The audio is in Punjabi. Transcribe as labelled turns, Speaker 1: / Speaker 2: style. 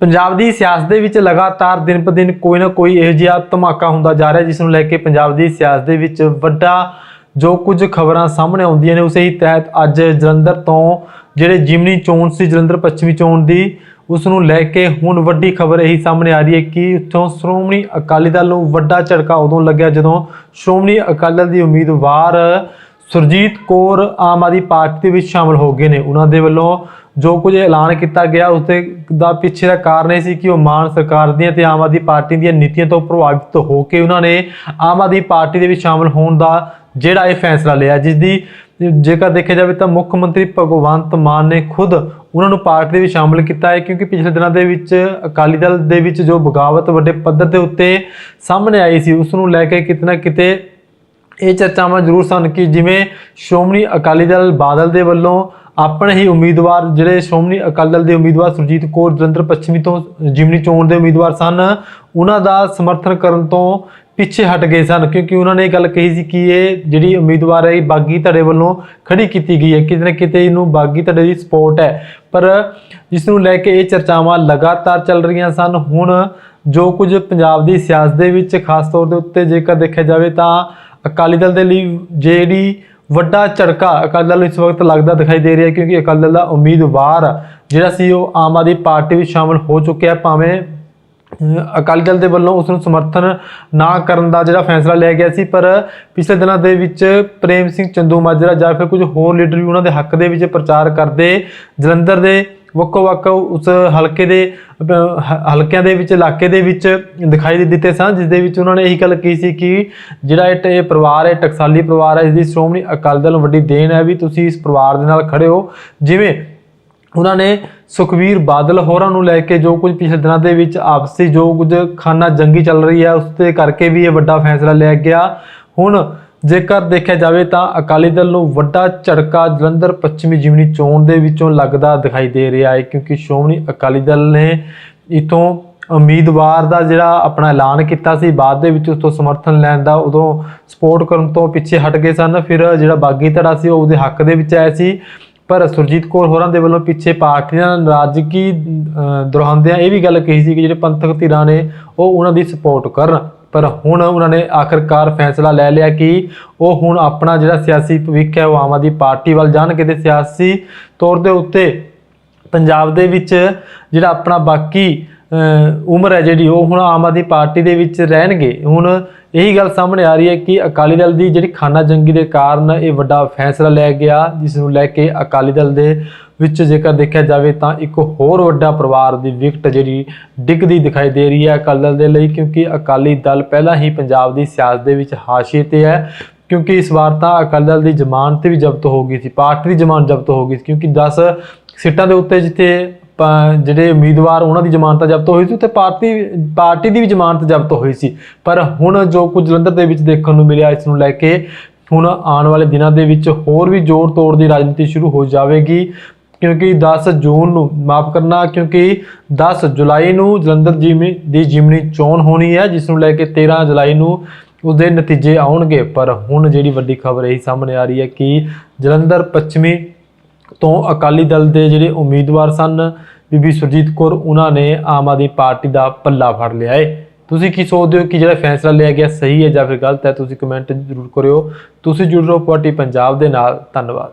Speaker 1: ਪੰਜਾਬ ਦੀ ਸਿਆਸਤ ਦੇ ਵਿੱਚ ਲਗਾਤਾਰ ਦਿਨ ਪਰ ਦਿਨ ਕੋਈ ਨਾ ਕੋਈ ਇਹੋ ਜਿਹਾ ਧਮਾਕਾ ਹੁੰਦਾ ਜਾ ਰਿਹਾ, ਜਿਸ ਨੂੰ ਲੈ ਕੇ ਪੰਜਾਬ ਦੀ ਸਿਆਸਤ ਦੇ ਵਿੱਚ ਵੱਡਾ ਜੋ ਕੁਝ ਖਬਰਾਂ ਸਾਹਮਣੇ ਆਉਂਦੀਆਂ ਨੇ, ਉਸੇ ਹੀ ਤਹਿਤ ਅੱਜ ਜਲੰਧਰ ਤੋਂ ਜਿਹੜੇ ਜਿਮਨੀ ਚੋਣ ਸੀ, ਜਲੰਧਰ ਪੱਛਮੀ ਚੋਣ ਦੀ, ਉਸ ਨੂੰ ਲੈ ਕੇ ਹੁਣ ਵੱਡੀ ਖਬਰ ਇਹੀ ਸਾਹਮਣੇ ਆ ਰਹੀ ਹੈ ਕਿ ਉੱਥੋਂ ਸ਼੍ਰੋਮਣੀ ਅਕਾਲੀ ਦਲ ਨੂੰ ਵੱਡਾ ਝਟਕਾ ਉਦੋਂ ਲੱਗਿਆ ਜਦੋਂ ਸ਼੍ਰੋਮਣੀ ਅਕਾਲੀ ਦਲ ਦੀ ਉਮੀਦਵਾਰ ਸੁਰਜੀਤ ਕੌਰ ਆਮ ਆਦਮੀ ਪਾਰਟੀ ਦੇ ਵਿੱਚ ਸ਼ਾਮਲ ਹੋ ਗਏ ਨੇ। ਉਹਨਾਂ ਦੇ ਵੱਲੋਂ ਜੋ ਕੁਝ ਐਲਾਨ ਕੀਤਾ ਗਿਆ, ਉਸ ਦੇ ਦਾ ਪਿੱਛੇ ਦਾ ਕਾਰਨ ਇਹ ਸੀ ਕਿ ਉਹ ਮਾਨ ਸਰਕਾਰ ਦੀਆਂ ਤੇ ਆਮ ਆਦਮੀ ਪਾਰਟੀ ਦੀਆਂ ਨੀਤੀਆਂ ਤੋਂ ਪ੍ਰਭਾਵਿਤ ਹੋ ਕੇ ਉਹਨਾਂ ਨੇ ਆਮ ਆਦਮੀ ਪਾਰਟੀ ਦੇ ਵਿੱਚ ਸ਼ਾਮਲ ਹੋਣ ਦਾ ਜਿਹੜਾ ਇਹ ਫੈਸਲਾ ਲਿਆ। ਜਿਸ ਦੀ ਜੇਕਰ ਦੇਖਿਆ ਜਾਵੇ ਤਾਂ ਮੁੱਖ ਮੰਤਰੀ ਭਗਵੰਤ ਮਾਨ ਨੇ ਖੁਦ ਉਹਨਾਂ ਨੂੰ ਪਾਰਟੀ ਦੇ ਵਿੱਚ ਸ਼ਾਮਲ ਕੀਤਾ ਹੈ, ਕਿਉਂਕਿ ਪਿਛਲੇ ਦਿਨਾਂ ਦੇ ਵਿੱਚ ਅਕਾਲੀ ਦਲ ਦੇ ਵਿੱਚ ਜੋ ਬਗਾਵਤ ਵੱਡੇ ਪੱਧਰ ਦੇ ਉੱਤੇ ਸਾਹਮਣੇ ਆਈ ਸੀ, ਉਸ ਨੂੰ ਲੈ ਕੇ ਕਿਤੇ ਨਾ ਕਿਤੇ ਇਹ ਚਰਚਾਵਾਂ ਜ਼ਰੂਰ ਸਨ ਕਿ ਜਿਵੇਂ ਸ਼੍ਰੋਮਣੀ ਅਕਾਲੀ ਦਲ ਬਾਦਲ ਦੇ ਵੱਲੋਂ ਆਪਣੇ ਹੀ ਉਮੀਦਵਾਰ ਜਿਹੜੇ ਸ਼੍ਰੋਮਣੀ ਅਕਾਲੀ ਦਲ ਦੇ ਉਮੀਦਵਾਰ ਸੁਰਜੀਤ ਕੌਰ ਜਲੰਧਰ ਪੱਛਮੀ ਤੋਂ ਜਿਮਨੀ ਚੋਣ ਦੇ ਉਮੀਦਵਾਰ ਸਨ, ਉਹਨਾਂ ਦਾ ਸਮਰਥਨ ਕਰਨ ਤੋਂ ਪਿੱਛੇ ਹਟ ਗਏ ਸਨ, ਕਿਉਂਕਿ ਉਹਨਾਂ ਨੇ ਇਹ ਗੱਲ ਕਹੀ ਸੀ ਕਿ ਇਹ ਜਿਹੜੀ ਉਮੀਦਵਾਰ ਹੈ, ਇਹ ਬਾਗੀ ਧੜੇ ਵੱਲੋਂ ਖੜੀ ਕੀਤੀ ਗਈ ਹੈ, ਕਿਤੇ ਨਾ ਕਿਤੇ ਇਹਨੂੰ ਬਾਗੀ ਧੜੇ ਦੀ ਸਪੋਰਟ ਹੈ। ਪਰ ਜਿਸ ਨੂੰ ਲੈ ਕੇ ਇਹ ਚਰਚਾਵਾਂ ਲਗਾਤਾਰ ਚੱਲ ਰਹੀਆਂ ਸਨ। ਹੁਣ ਜੋ ਕੁਝ ਪੰਜਾਬ ਦੀ ਸਿਆਸਤ ਦੇ ਵਿੱਚ ਖਾਸ ਤੌਰ ਦੇ ਉੱਤੇ ਜੇਕਰ ਦੇਖਿਆ ਜਾਵੇ ਤਾਂ ਅਕਾਲੀ ਦਲ ਦੇ ਲਈ ਜਿਹੜੀ ਵੱਡਾ ਝਟਕਾ ਅਕਾਲੀ ਦਲ ਨੂੰ ਇਸ ਵਕਤ ਲੱਗਦਾ ਦਿਖਾਈ ਦੇ ਰਿਹਾ ਕਿਉਂਕਿ ਅਕਾਲੀ ਦਲ ਦਾ ਉਮੀਦਵਾਰ ਜਿਹੜਾ ਸੀ ਉਹ ਆਮ ਆਦਮੀ ਪਾਰਟੀ ਵਿੱਚ ਸ਼ਾਮਲ ਹੋ ਚੁੱਕਿਆ ਭਾਵੇਂ ਅਕਾਲੀ ਦਲ ਦੇ ਵੱਲੋਂ ਉਸ ਨੂੰ ਸਮਰਥਨ ਨਾ ਕਰਨ ਦਾ ਜਿਹੜਾ ਫੈਸਲਾ ਲਿਆ ਗਿਆ ਸੀ, ਪਰ ਪਿਛਲੇ ਦਿਨਾਂ ਦੇ ਵਿੱਚ ਪ੍ਰੇਮ ਸਿੰਘ ਚੰਦੂ ਮਾਜਰਾ ਜਾਂ ਫਿਰ ਕੁਝ ਹੋਰ ਲੀਡਰ ਵੀ ਉਹਨਾਂ ਦੇ ਹੱਕ ਦੇ ਵਿੱਚ ਪ੍ਰਚਾਰ ਕਰਦੇ ਜਲੰਧਰ ਦੇ ਵੱਖੋ ਵੱਖ ਉਸ ਹਲਕੇ ਦੇ ਹਲਕਿਆਂ ਦੇ ਵਿੱਚ, ਇਲਾਕੇ ਦੇ ਵਿੱਚ ਦਿਖਾਈ ਦੇ ਦਿੱਤੇ ਸਨ ਜਿਸ ਦੇ ਵਿੱਚ ਉਹਨਾਂ ਨੇ ਇਹੀ ਗੱਲ ਕਹੀ ਸੀ ਕਿ ਜਿਹੜਾ ਇਹ ਟ- ਇਹ ਪਰਿਵਾਰ ਹੈ ਟਕਸਾਲੀ ਪਰਿਵਾਰ ਹੈ, ਇਸ ਦੀ ਸ਼੍ਰੋਮਣੀ ਅਕਾਲੀ ਦਲ ਨੂੰ ਵੱਡੀ ਦੇਣ ਹੈ ਵੀ ਤੁਸੀਂ ਇਸ ਪਰਿਵਾਰ ਦੇ ਨਾਲ ਖੜੇ ਹੋ। ਜਿਵੇਂ ਉਹਨਾਂ ਨੇ ਸੁਖਵੀਰ ਬਾਦਲ ਹੋਰਾਂ ਨੂੰ ਲੈ ਕੇ ਜੋ ਕੁਝ ਪਿਛਲੇ ਦਿਨਾਂ ਦੇ ਵਿੱਚ ਆਪਸੀ ਜੋ ਕੁਝ ਖਾਨਾ ਜੰਗੀ ਚੱਲ ਰਹੀ ਹੈ, ਉਸ ਤੇ ਕਰਕੇ ਵੀ ਇਹ ਵੱਡਾ ਫੈਸਲਾ ਲਿਆ ਗਿਆ। ਹੁਣ ਜੇਕਰ ਦੇਖਿਆ ਜਾਵੇ ਤਾਂ ਅਕਾਲੀ ਦਲ ਨੂੰ ਵੱਡਾ ਝਟਕਾ ਜਲੰਧਰ ਪੱਛਮੀ ਜਿਮਨੀ ਚੋਣ ਦੇ ਵਿੱਚੋਂ ਲੱਗਦਾ ਦਿਖਾਈ ਦੇ ਰਿਹਾ ਹੈ ਕਿਉਂਕਿ ਸ਼੍ਰੋਮਣੀ ਅਕਾਲੀ ਦਲ ਨੇ ਇਥੋਂ ਉਮੀਦਵਾਰ ਦਾ ਜਿਹੜਾ ਆਪਣਾ ਐਲਾਨ ਕੀਤਾ ਸੀ ਬਾਅਦ ਦੇ ਵਿੱਚ ਉਸ ਤੋਂ ਸਮਰਥਨ ਲੈਣ ਦਾ ਉਦੋਂ ਸਪੋਰਟ ਕਰਨ ਤੋਂ ਪਿੱਛੇ ਹਟ ਗਏ ਸਨ। ਫਿਰ ਜਿਹੜਾ ਬਾਗੀ ਧੜਾ ਸੀ ਉਹ ਉਹਦੇ ਹੱਕ ਦੇ ਵਿੱਚ ਆਇਆ ਸੀ। ਪਰ ਸੁਰਜੀਤ ਕੌਰ ਹੋਰਾਂ ਦੇ ਵੱਲੋਂ ਪਿੱਛੇ ਪਾਰਟੀ ਨਾਲ ਨਾਰਾਜ਼ਗੀ ਅਹ, ਇਹ ਵੀ ਗੱਲ ਕਹੀ ਸੀ ਕਿ ਜਿਹੜੇ ਪੰਥਕ ਧਿਰਾਂ ਨੇ ਉਹ ਉਹਨਾਂ ਦੀ ਸਪੋਰਟ ਕਰਨ। ਪਰ ਹੁਣ ਉਹਨਾਂ ਨੇ ਆਖਰਕਾਰ ਫੈਸਲਾ ਲੈ ਲਿਆ ਕਿ ਉਹ ਹੁਣ ਆਪਣਾ ਜਿਹੜਾ ਸਿਆਸੀ ਭਵਿੱਖ ਹੈ, ਉਹ ਆਮ ਆਦਮੀ ਪਾਰਟੀ ਵੱਲ ਜਾਣਗੇ ਤੇ ਸਿਆਸੀ ਤੌਰ ਦੇ ਉੱਤੇ ਪੰਜਾਬ ਦੇ ਵਿੱਚ ਜਿਹੜਾ ਆਪਣਾ ਬਾਕੀ ਉਮਰ ਹੈ ਜਿਹੜੀ, ਉਹ ਹੁਣ ਆਮ ਆਦਮੀ ਪਾਰਟੀ ਦੇ ਵਿੱਚ ਰਹਿਣਗੇ। ਹੁਣ ਇਹੀ ਗੱਲ ਸਾਹਮਣੇ ਆ ਰਹੀ ਹੈ ਕਿ ਅਕਾਲੀ ਦਲ ਦੀ ਜਿਹੜੀ ਖਾਨਾ ਜੰਗੀ ਦੇ ਕਾਰਨ ਇਹ ਵੱਡਾ ਫੈਸਲਾ ਲਿਆ ਗਿਆ, ਜਿਸ ਨੂੰ ਲੈ ਕੇ ਅਕਾਲੀ ਦਲ ਦੇ ਵਿੱਚ ਜੇਕਰ ਦੇਖਿਆ ਜਾਵੇ ਤਾਂ ਇੱਕ ਹੋਰ ਵੱਡਾ ਪਰਿਵਾਰ ਦੀ ਵਿਕਟ ਜਿਹੜੀ ਡਿੱਗਦੀ ਦਿਖਾਈ ਦੇ ਰਹੀ ਹੈ ਅਕਾਲੀ ਦਲ ਦੇ ਲਈ, ਕਿਉਂਕਿ ਅਕਾਲੀ ਦਲ ਪਹਿਲਾਂ ਹੀ ਪੰਜਾਬ ਦੀ ਸਿਆਸਤ ਦੇ ਵਿੱਚ ਹਾਸ਼ੀਏ ਤੇ ਹੈ, ਕਿਉਂਕਿ ਇਸ ਵਾਰ ਤਾਂ ਅਕਾਲੀ ਦਲ ਦੀ ਜ਼ਮਾਨਤ ਵੀ ਜ਼ਬਤ ਹੋ ਗਈ ਸੀ, ਪਾਰਟੀ ਦੀ ਜ਼ਮਾਨਤ ਜ਼ਬਤ ਹੋ ਗਈ ਸੀ, ਕਿਉਂਕਿ 10 ਸੀਟਾਂ ਦੇ ਉੱਤੇ ਜਿੱਥੇ ਜਿਹੜੇ ਉਮੀਦਵਾਰ ਉਹਨਾਂ ਦੀ ਜ਼ਮਾਨਤ ਜ਼ਬਤ ਹੋਈ ਸੀ, ਉੱਥੇ ਪਾਰਟੀ ਪਾਰਟੀ ਦੀ ਵੀ ਜ਼ਮਾਨਤ ਜ਼ਬਤ ਹੋਈ ਸੀ। ਪਰ ਹੁਣ ਜੋ ਕੁਝ ਜਲੰਧਰ ਦੇ ਵਿੱਚ ਦੇਖਣ ਨੂੰ ਮਿਲਿਆ, ਇਸ ਨੂੰ ਲੈ ਕੇ ਹੁਣ ਆਉਣ ਵਾਲੇ ਦਿਨਾਂ ਦੇ ਵਿੱਚ ਹੋਰ ਵੀ ਜ਼ੋਰ ਤੋੜ ਦੀ ਰਾਜਨੀਤੀ ਸ਼ੁਰੂ ਹੋ ਜਾਵੇਗੀ। ਕਿਉਂਕਿ 10 ਜੂਨ ਨੂੰ ਮਾਫ ਕਰਨਾ, ਕਿਉਂਕਿ 10 ਜੁਲਾਈ ਨੂੰ ਜਲੰਧਰ ਜਿਮਨੀ ਦੀ ਜਿਮਨੀ ਚੋਣ ਹੋਣੀ ਹੈ, ਜਿਸ ਨੂੰ ਲੈ ਕੇ 13 ਜੁਲਾਈ ਨੂੰ ਉਸਦੇ ਨਤੀਜੇ ਆਉਣਗੇ। ਪਰ ਹੁਣ ਜਿਹੜੀ ਵੱਡੀ ਖਬਰ ਇਹੀ ਸਾਹਮਣੇ ਆ ਰਹੀ ਹੈ ਕਿ ਜਲੰਧਰ ਪੱਛਮੀ ਤੋਂ ਅਕਾਲੀ ਦਲ ਦੇ ਜਿਹੜੇ ਉਮੀਦਵਾਰ ਸਨ, ਬੀਬੀ ਸੁਰਜੀਤ ਕੌਰ, ਉਹਨਾਂ ਨੇ ਆਮ ਆਦਮੀ ਪਾਰਟੀ ਦਾ ਪੱਲਾ ਫੜ ਲਿਆ ਹੈ ਤੁਸੀਂ ਕੀ ਸੋਚਦੇ ਹੋ ਕਿ ਜਿਹੜਾ ਫੈਸਲਾ ਲਿਆ ਗਿਆ ਸਹੀ ਹੈ ਜਾਂ ਫਿਰ ਗਲਤ ਹੈ? ਤੁਸੀਂ ਕਮੈਂਟ ਜ਼ਰੂਰ ਕਰਿਓ। ਤੁਸੀਂ ਜੁੜ ਰਹੋ ਪਾਰਟੀ ਪੰਜਾਬ ਦੇ ਨਾਲ। ਧੰਨਵਾਦ।